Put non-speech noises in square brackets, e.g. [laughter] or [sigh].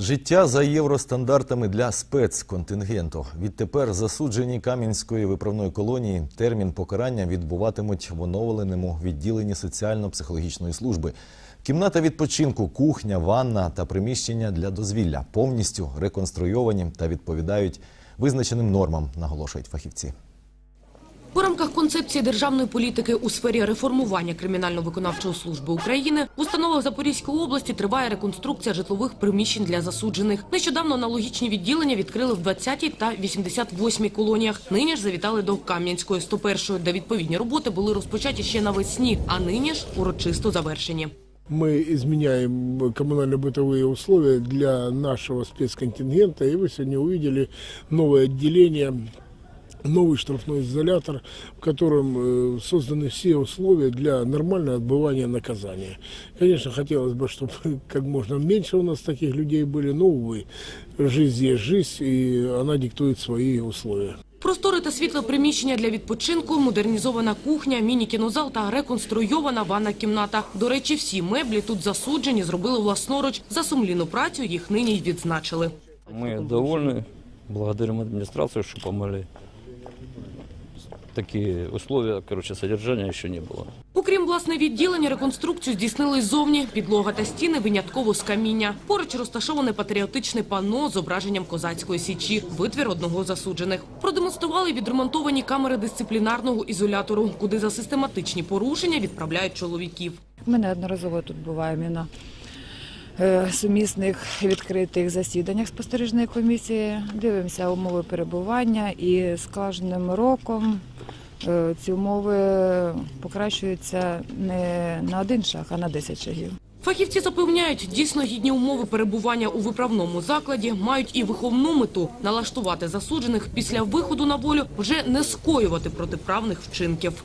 Життя за євростандартами для спецконтингенту. Відтепер засуджені Кам'янської виправної колонії термін покарання відбуватимуть в оновленому відділенні соціально-психологічної служби. Кімната відпочинку, кухня, ванна та приміщення для дозвілля повністю реконструйовані та відповідають визначеним нормам, наголошують фахівці. У рамках концепції державної політики у сфері реформування кримінально-виконавчої служби України в установах Запорізької області триває реконструкція житлових приміщень для засуджених. Нещодавно аналогічні відділення відкрили в 20-й та 88-й колоніях. Нині ж завітали до Кам'янської 101-ї, де відповідні роботи були розпочаті ще навесні, а нині ж урочисто завершені. Мы изменяем коммунально-бытовые условия для нашего спецконтингента, и вы сегодня увидели новое отделение, новый штрафной изолятор, в котором э, созданы все условия для нормального отбывания наказания. Конечно, хотелось бы, чтобы [laughs] как можно меньше у нас таких людей были, но, увы, жизнь есть жизнь, и она диктует свои условия. Простори та світле приміщення для відпочинку, модернізована кухня, міні-кінозал та реконструйована ванна кімната. До речі, всі меблі тут засуджені, зробили власноруч. За сумлінну працю їх нині й відзначили. Мы довольны, благодарим администрацию, что помогли. Такие условия, короче, содержания еще не было. Окрім власне відділення, реконструкцію здійснили й зовні. Підлога та стіни винятково з каміння. Поруч розташоване патріотичне панно з зображенням козацької січі, витвір одного з засуджених. Продемонстрували відремонтовані камери дисциплінарного ізолятору, куди за систематичні порушення відправляють чоловіків. Ми неодноразово тут буваємо і на е, сумісних відкритих засіданнях спостережної комісії. Дивимося умови перебування і з кожним роком е, ці умови покращуються не на один шаг, а на 10 шагів. Фахівці запевняють, дійсно гідні умови перебування у виправному закладі мають і виховну мету – налаштувати засуджених після виходу на волю вже не скоювати протиправних вчинків.